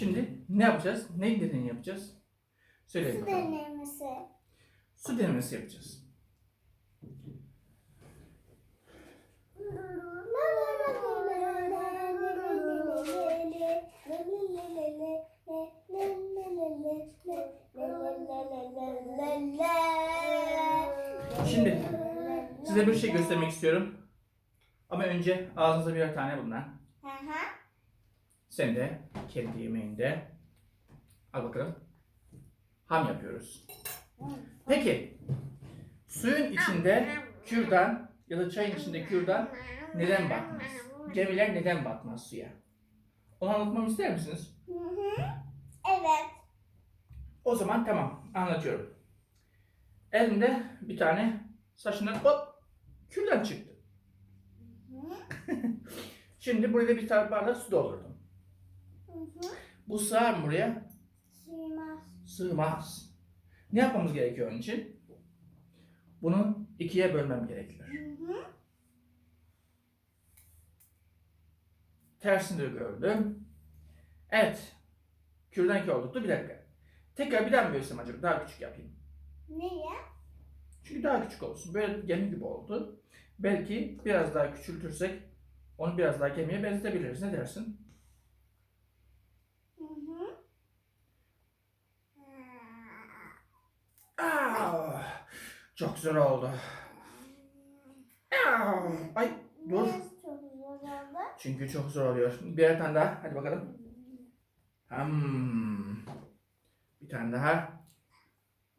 Şimdi ne yapacağız? Ne deneyini yapacağız? Söyleyin Su bakalım. denemesi. Su denemesi yapacağız. Şimdi size bir şey göstermek istiyorum. Ama önce ağzınıza birer tane bundan. Sen de kendi yemeğinde. Al bakalım. Ham yapıyoruz. Peki. Suyun içinde kürdan ya da çayın içinde kürdan neden batmaz? Gemiler neden batmaz suya? Onu anlatmamı ister misiniz? Hı hı. Evet. O zaman tamam anlatıyorum. Elimde bir tane saçından hop kürdan çıktı. Şimdi burada bir tane bardak su doldurdum. Bu sığar mı buraya? Sığmaz. Sığmaz. Ne yapmamız gerekiyor onun için? Bunu ikiye bölmem gerekir. Hı hı. Tersini de gördüm. Evet. Kürdan iki olduktu. Bir dakika. Tekrar bir daha mı görsem acaba? Daha küçük yapayım. Niye? Çünkü daha küçük olsun. Böyle gemi gibi oldu. Belki biraz daha küçültürsek onu biraz daha gemiye benzetebiliriz. Ne dersin? Hı hı. Aa, çok zor oldu. Ay dur. Çünkü çok zor oluyor. Birer tane daha. Hadi bakalım. Hmm. Bir tane daha.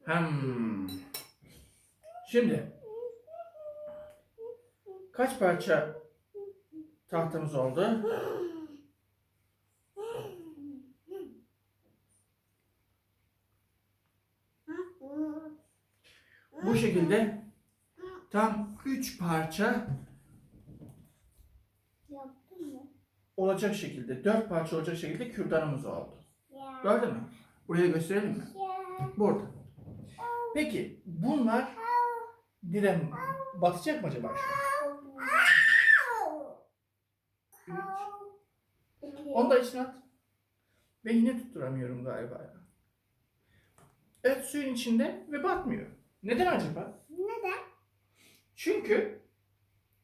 Hmm. Şimdi kaç parça tahtamız oldu? Bu şekilde tam 3 parça Yaptın mı? olacak şekilde, 4 parça olacak şekilde kürdanımız oldu. Ya. Gördün mü? Buraya gösterelim mi? Ya. Burada. Peki bunlar neden batacak mı acaba? Üç. Onu da içine at. Ben yine tutturamıyorum galiba ya. Evet suyun içinde ve batmıyor. Neden acaba? Neden? Çünkü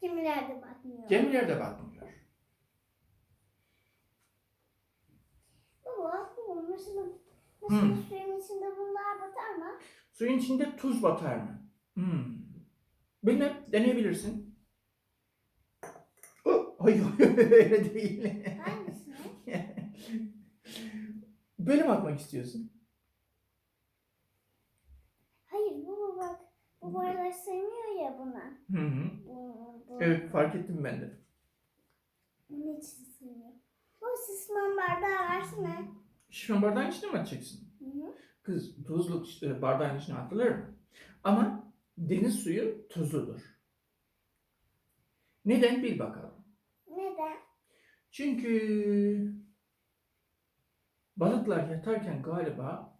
Gemilerde batmıyor. gemilerde batmıyor. Baba, baba mesela, mesela Hmm. suyun içinde bunlar batar mı? Suyun içinde tuz batar mı? Hmm. Bilmem, deneyebilirsin. Oh, hayır, öyle değil. Hangisini? Böyle mi atmak istiyorsun? Hayır baba bak. Bu boyalar sevmiyor ya buna. Hı hı. Bu, bu. Evet, fark ettim ben de. Bunun için sevmiyor. Bu sisman bardağı versene. Şişman bardağın içine mi atacaksın? Hı hı. Kız tuzlu e, bardağın içine atılır mı? Ama deniz suyu tuzludur. Neden bil bakalım. Neden? Çünkü balıklar yatarken galiba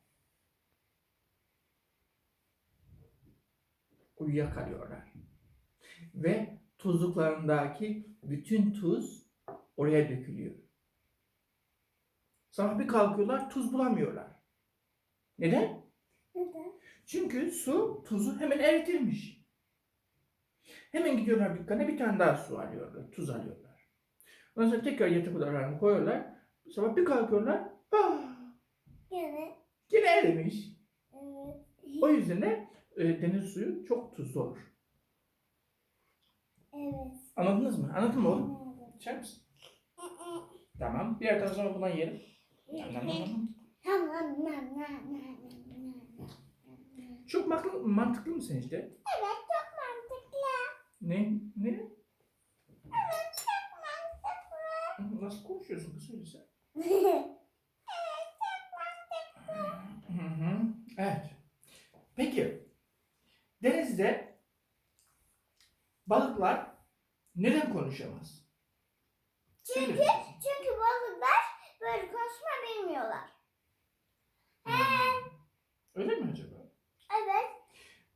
uyuyakalıyorlar. Ve tuzluklarındaki bütün tuz oraya dökülüyor. Sabah bir kalkıyorlar tuz bulamıyorlar. Neden? Neden? Çünkü su tuzu hemen eritirmiş. Hemen gidiyorlar dükkana bir tane daha su alıyorlar, tuz alıyorlar. Ondan sonra tekrar yatak odalarını koyuyorlar. Sabah bir kalkıyorlar, ah, Gene. yine erimiş. Evet. O yüzden de e, deniz suyu çok tuzlu olur. Evet. Anladınız mı? Anladın mı oğlum? İçer misin? Tamam. Diğer taraftan bundan yiyelim. Nam, nam, nam, nam. Çok mantıklı, mantıklı mı sence? Evet çok mantıklı. Ne? Ne? Evet çok mantıklı. Nasıl konuşuyorsun kız öyle sen? evet çok mantıklı. Hı hı. Evet. Peki denizde balıklar neden konuşamaz? Çünkü, Söyle çünkü balıklar böyle konuşma bilmiyorlar. He, Öyle mi acaba? evet.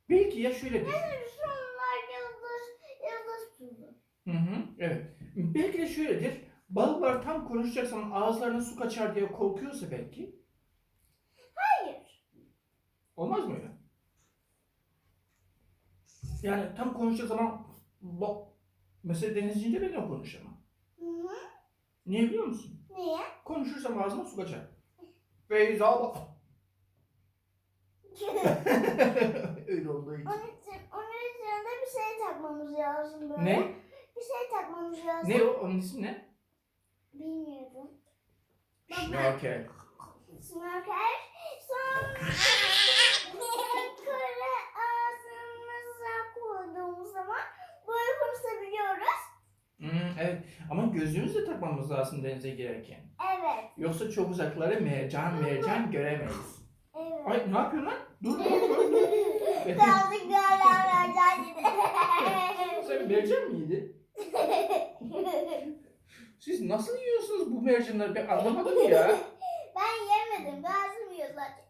Belki ya şöyledir. Şunlar yıldız, yıldız tuzu. Hı hı. Evet. Belki de şöyledir. Balıklar tam konuşacak zaman ağızlarına su kaçar diye korkuyorsa belki. Hayır. Olmaz mı öyle? Yani tam konuşacak zaman mesela denizciyle ben de konuşamam. Hı. Niye biliyor musun? Niye? Konuşursam ağzıma su kaçar. Feyza bak. öyle olduğu için. Onun için, onun üzerinde bir şey takmamız lazım böyle. Ne? Bir şey takmamız lazım. Ne o? Onun ismi ne? Bilmiyorum. Şnorkel. Snorkel. Sonra kara ağzımıza koyduğumuz zaman böyle konuşabiliyoruz. Hmm, evet ama gözlüğümüzü de takmamız lazım denize girerken. Evet. Yoksa çok uzakları mercan mercan göremeyiz. Evet. Ay ne yapıyorsun lan? Dur dur dur. Birazcık görevlerden Sen mercan mı yedin? Siz nasıl yiyorsunuz bu mercanları ben anlamadım ya. Ben yemedim. Bazım yiyor zaten.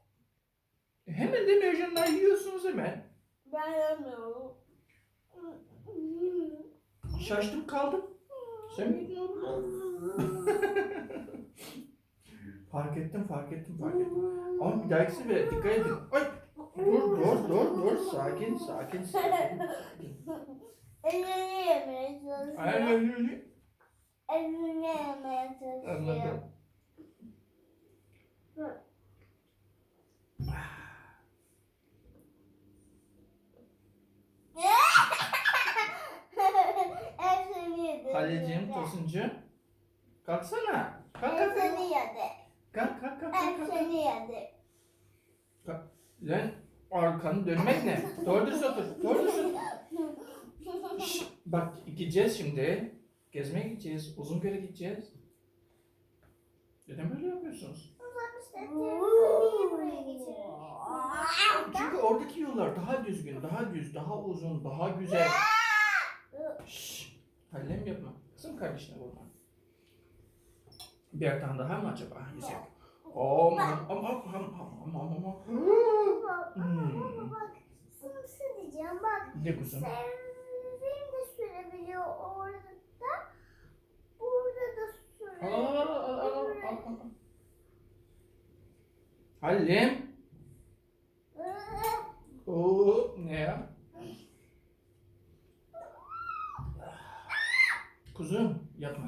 Hemen de mercanlar yiyorsunuz hemen. Ben yemiyorum. Şaştım kaldım. Sen mi yedin oğlum? fark ettim fark ettim fark ettim. Ama bir dahaki sefere dikkat edin. Ay dur dur dur dur sakin sakin sakin. Elini yemeye çalışıyor. Elini yemeye çalışıyor. Anladım. Yedi. Tosuncu. Kalksana. Kalk kalk kalk. Hepsini yedi. Kalk kalk kalk kalk. kalk. Hepsini yedi. Lan arkanı dönmek ne? Doğru düz otur. Doğru düz otur. Şşş, bak gideceğiz şimdi. Gezmeye gideceğiz. Uzungöl'e gideceğiz. Neden böyle yapıyorsunuz? Çünkü oradaki yollar daha düzgün, daha düz, daha uzun, daha güzel. Hallem yapma. Kızım kardeşine vurma. Bir tane daha mı acaba yiyecek? Om om om om om om om om. Hmm. Bak, bir şey diyeceğim. Bak, Ne kuzum? sevdiğim de sürebiliyor orada da. Burada da Al al al al al al sürebiliyor. al al. Hallem. Oo ne ya? Kuzum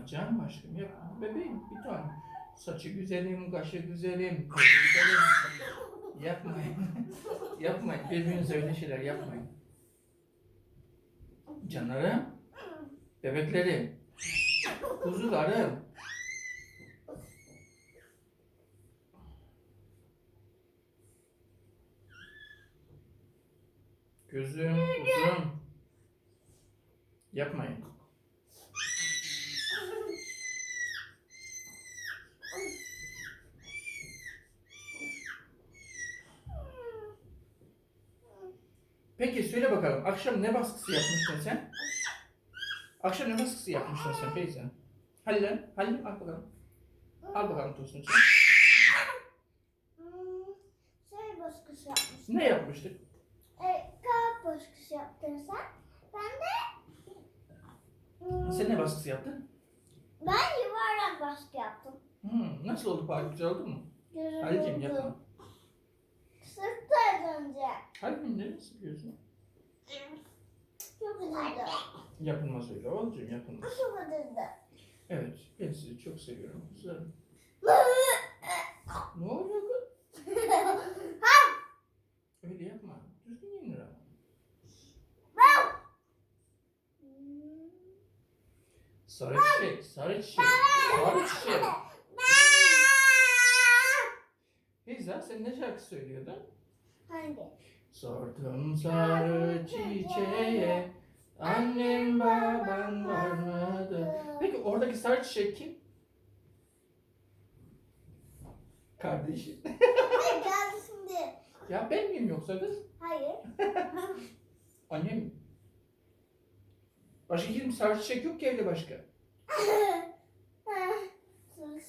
yapma canım aşkım yapma. Bebeğim bir tane. Saçı güzelim, kaşı güzelim, güzelim. Yapmayın. yapmayın. Birbirinize öyle şeyler yapmayın. Canlarım. Bebeklerim. Kuzularım. Gözüm, kuzum. Yapmayın. Peki söyle bakalım. Akşam ne baskısı yapmıştın sen? Akşam ne baskısı yapmıştın sen Feyza? Halil, Halil al bakalım. Al bakalım Tosun'u. Hmm, Şey baskısı yapmışsın. Ne yapmıştık? E, kağıt baskısı yaptın sen. Ben de hmm, Sen ne baskısı yaptın? ben yuvarlak baskı yaptım. Hmm, nasıl oldu Fahri? Güzel oldu mu? Oldu. yapma. Sırtı az önce. Halil'im ne sıkıyorsun? Çok acıdı. Yapılmaz öyle oğlum yapılmaz. Çok acıdı. Evet ben sizi çok seviyorum kızlarım. Ne oluyor kız? Öyle yapma. Düzgün yenir ama. Sarı çiçek, sarı çiçek, sarı çiçek. Feyza sen ne şarkı söylüyordun? Hangi? Sordum sarı çiçeğe annem baban var mıdır? Peki oradaki sarı çiçek kim? Kardeşim. Hayır geldi şimdi. Ya ben miyim yoksa kız? Hayır. Annem mi? Başka kim sarı çiçek yok ki evde başka.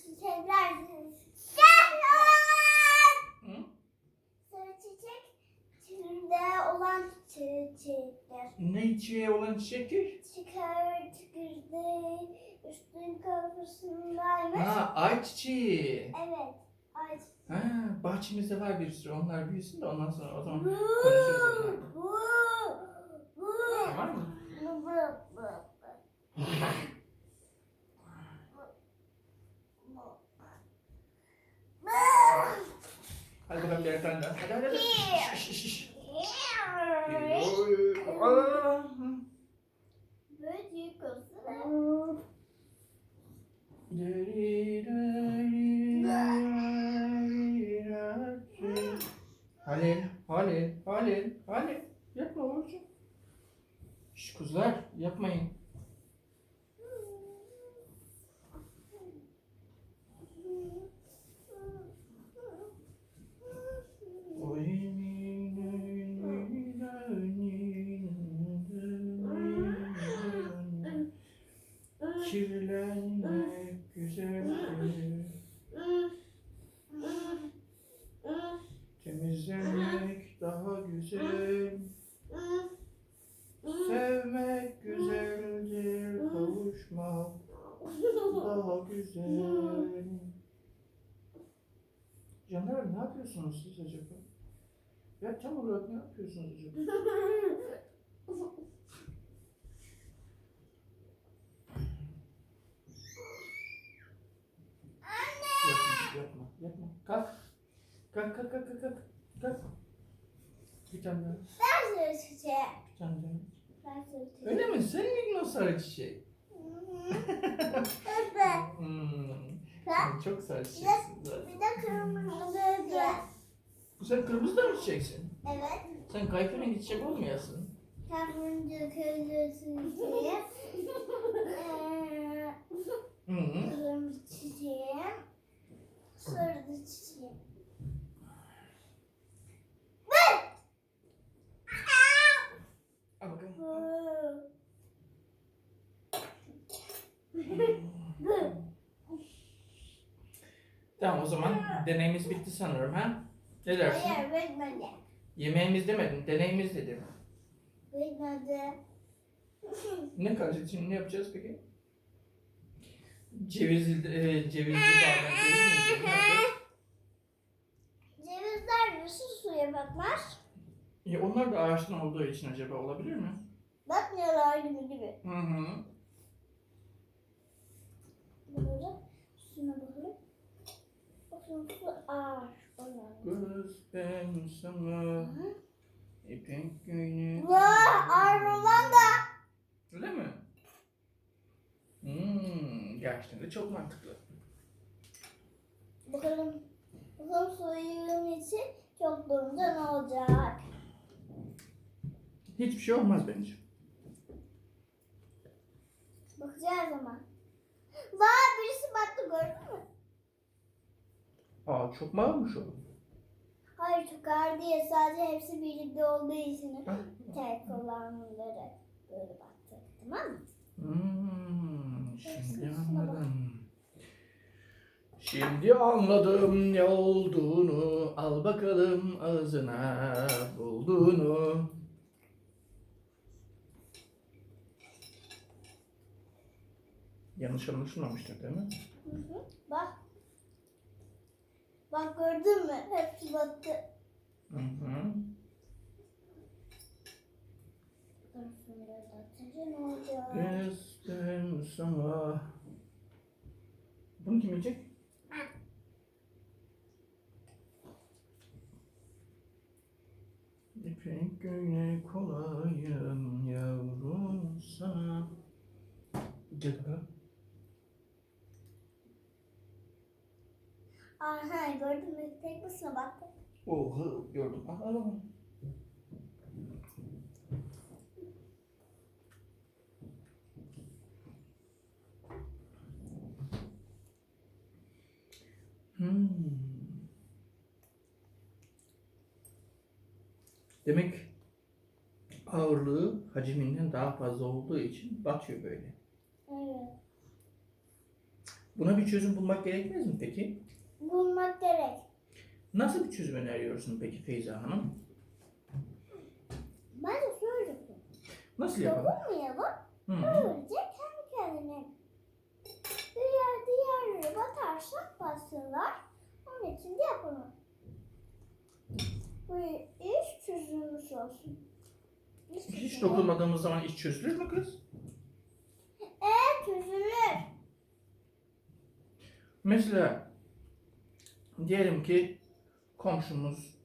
Çiçekler. Hı? Sarı çiçek türünde olan çiçekler. Ne çiçeği olan çiçek ki? Çıkar çıkırdı üstün kafasını ayçiçeği. Evet. Ay. Ha, bahçemizde var bir sürü. Onlar büyüsün de ondan sonra o zaman konuşuruz onlarla. Tamam mı? Hadi bakalım birer tane daha. Hadi hadi hadi. Şş, şş, şş. Aa. Böcek olsun. Halil, Halil, Halil, Halil. Yapma oğlum. Şş kuzular yapmayın. Kirlenmek güzeldir. Temizlenmek daha güzel. Sevmek güzeldir. Kavuşmak daha güzel. Canlarım ne yapıyorsunuz siz acaba? Ya tam olarak ne yapıyorsunuz acaba? Yapma, yapma, yapma. Kalk. Kalk, kalk, kalk, kalk, kalk. Kalk. Bir tane daha, Ben sarı çiçeği. bir tane daha. Ben sarı çiçeği. Öyle mi? Sen miydin o sarı çiçek? Evet. Hmm. Sen çok sarı çiçeksin zaten. bir de kırmızı. Bu sen kırmızı da mı çiçeksin? Evet. Sen kayfenin çiçek olmayasın. Kırmızı kırmızı çiçeği. Ee, Hı -hı. Kırmızı çiçeği. Sarı çiçeği. Al bakalım. Tamam o zaman deneyimiz bitti sanırım ha? Ne dersin? Hayır bitmedi. Yemeğimiz demedin, deneyimiz dedim. Bitmedi. Ne kalacak şimdi ne yapacağız peki? Cevizli, e, cevizli badem ceviz mi? Cevizler nasıl suya batmaz? Ya onlar da ağaçtan olduğu için acaba olabilir mi? Batmıyorlar gibi gibi. Hı hı. Böyle üstüne bakalım. Bakın su ağır. Kız ben sana ipek ağır olan da. Öyle mi? Hmm, gerçekten de çok mantıklı. Bakalım. Bakalım suyun içi çok durunca ne olacak? Hiçbir şey olmaz bence. Bakacağız ama. Vaa birisi battı gördün mü? Aa çok mu ağırmış o? Hayır ağır değil. Sadece hepsi birlikte olduğu için tek olanları böyle battı. Tamam mı? Hmm, şimdi anladım. Şimdi anladım ne olduğunu. Al bakalım ağzına bulduğunu. Yanlış anlaşılmamıştır değil mi? Hı hı. Bak. Bak gördün mü? Hepsi battı. Hı hı. Eskiden sana... Bunu kim yiyecek? İpek göğne kolayım yavrum sana. Gel bakalım. Aha gördün başına battı. Oha gördüm. Ah, al al. Hmm. Demek ağırlığı hacminden daha fazla olduğu için batıyor böyle. Evet. Buna bir çözüm bulmak gerekmez mi peki? Bulmak gerek. Nasıl bir çözüm öneriyorsun peki Feyza Hanım? Ben de şöyle Nasıl yapalım? Dokunmayalım. Böylece kendi kendine diğer diğerleri batar. Şimdi yapalım. Bu iş çözülmüş olsun. Hiç çözülmüş. dokunmadığımız zaman iş çözülür mü kız? Evet çözülür. Mesela diyelim ki komşumuz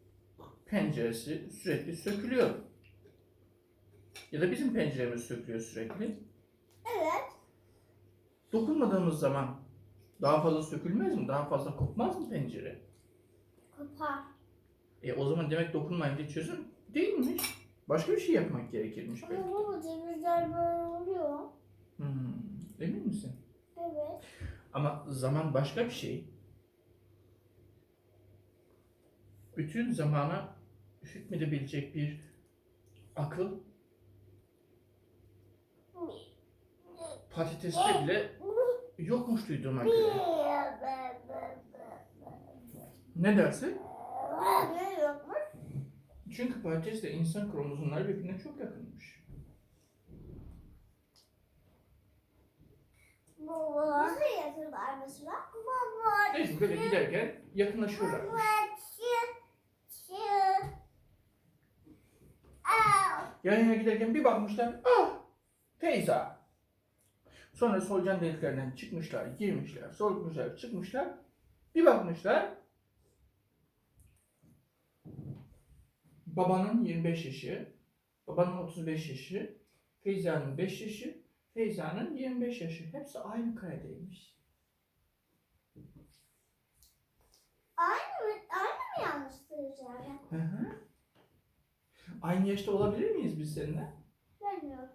penceresi sürekli sökülüyor. Ya da bizim penceremiz sökülüyor sürekli. Evet. Dokunmadığımız zaman daha fazla sökülmez mi? Daha fazla kopmaz mı pencere? Kopar. E o zaman demek dokunmayınca çözüm değilmiş. Başka bir şey yapmak gerekirmiş belki. Ama baba cevizler böyle oluyor. Hmm, emin misin? Evet. Ama zaman başka bir şey. Bütün zamana hükmedebilecek bir akıl patateste bile yokmuş duyduğuma göre. Ne dersin? Ne yokmuş? Çünkü patatesle insan kromozomları birbirine çok yakınmış. Baba. Nasıl yatırlar mesela? Baba. Böyle giderken yakınlaşıyorlar. Yan yana giderken bir bakmışlar, ah Feyza. Sonra solucan deliklerinden çıkmışlar, girmişler, solmuşlar, çıkmışlar. Bir bakmışlar, babanın 25 yaşı, babanın 35 yaşı, Feyza'nın 5 yaşı, Feyza'nın 25 yaşı. Hepsi aynı karedeymiş. Aynı mı? Aynı mı yanlış söyleyeceğim? Hı hı. Aynı yaşta olabilir miyiz biz seninle? Bilmiyorum.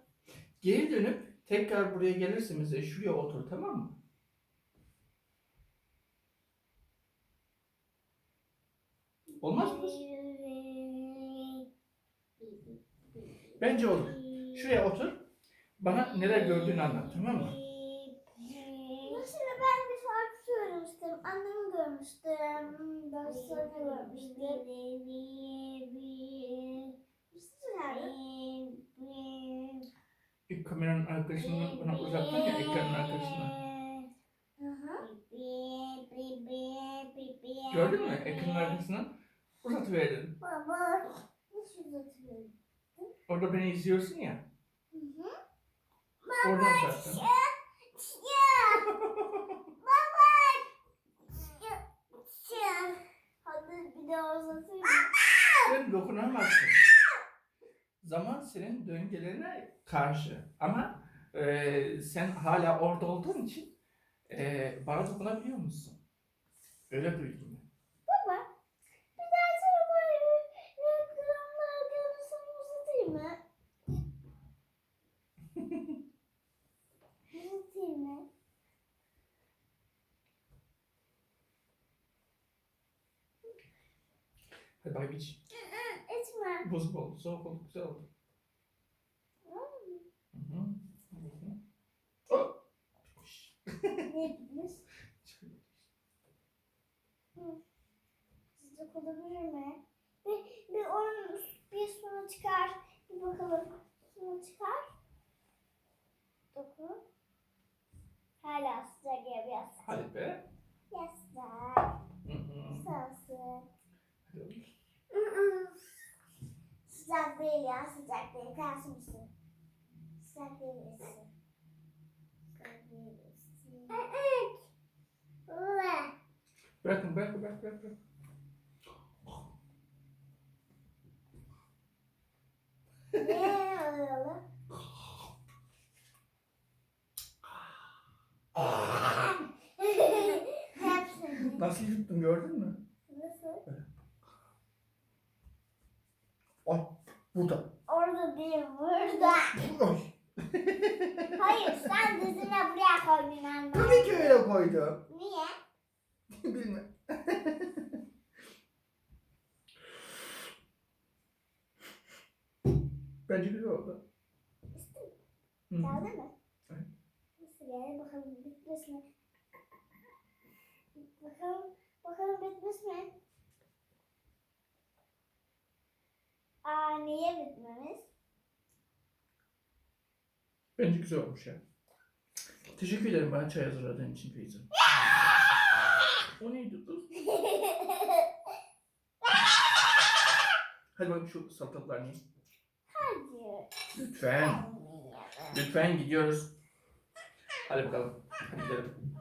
Geri dönüp tekrar buraya gelirsin bize şuraya otur tamam mı? Olmaz mı? Bence olur. Şuraya otur. Bana neler gördüğünü anlat tamam mı? Mesela ben bir şarkı söylemiştim. Bir şey söylerdim. İlk kameranın arkasını bana uzattın ya ekranın hı. Gördün mü? Ekranın arkasına uzatıverdin. Baba. Nasıl uzatıyorum? Orada beni izliyorsun ya. Hı hı. Oradan uzattın. Bir. Sen dokunamazsın. Zaman senin döngelerine karşı. Ama e, sen hala orada olduğun için e, bana dokunabiliyor musun? Öyle duydum ben. Baba. Bir daha sana böyle reklamlar görürsem uzatayım mı? Uzatayım mı? Hadi bak iç. Etme. Bozuk oldu, soğuk oldu, güzel oldu. Hı hı. Ne bitmiş? Sıcak olabilir mi? Bir, bir onun bir sonra çıkar. Bir bakalım. Sonra çıkar. Dokun. Hala sıcak ya biraz. Hadi be. Yasak. Hı hı. Sensin. Hadi oğlum. Sıcak değil ya sıcak değil. Karşı mısın? Sıcak değilsin. Sıcak değilsin. Evet. Bırakın, bırak, bırak, bırak, bırak. Ne? Hepsini. Nasıl yuttun gördün mü? Nasıl? Ay, burada. Orada değil burada. Ay. Hayır sen dizine buraya koydun anne. Tabii ki öyle koydum. Niye? Bilmem. Bence güzel oldu. Hı. Geldi mi? Evet. Nasıl geldi bakalım bitmiş mi? Bakalım, bakalım bitmiş Aa, niye bitmemiz? Bence güzel olmuş ya. Teşekkür ederim bana çay hazırladığın için Feyza. o neydi kız? Hadi bak şu salatalıklar ne? Hadi. Lütfen. Lütfen gidiyoruz. Hadi bakalım. Gidelim.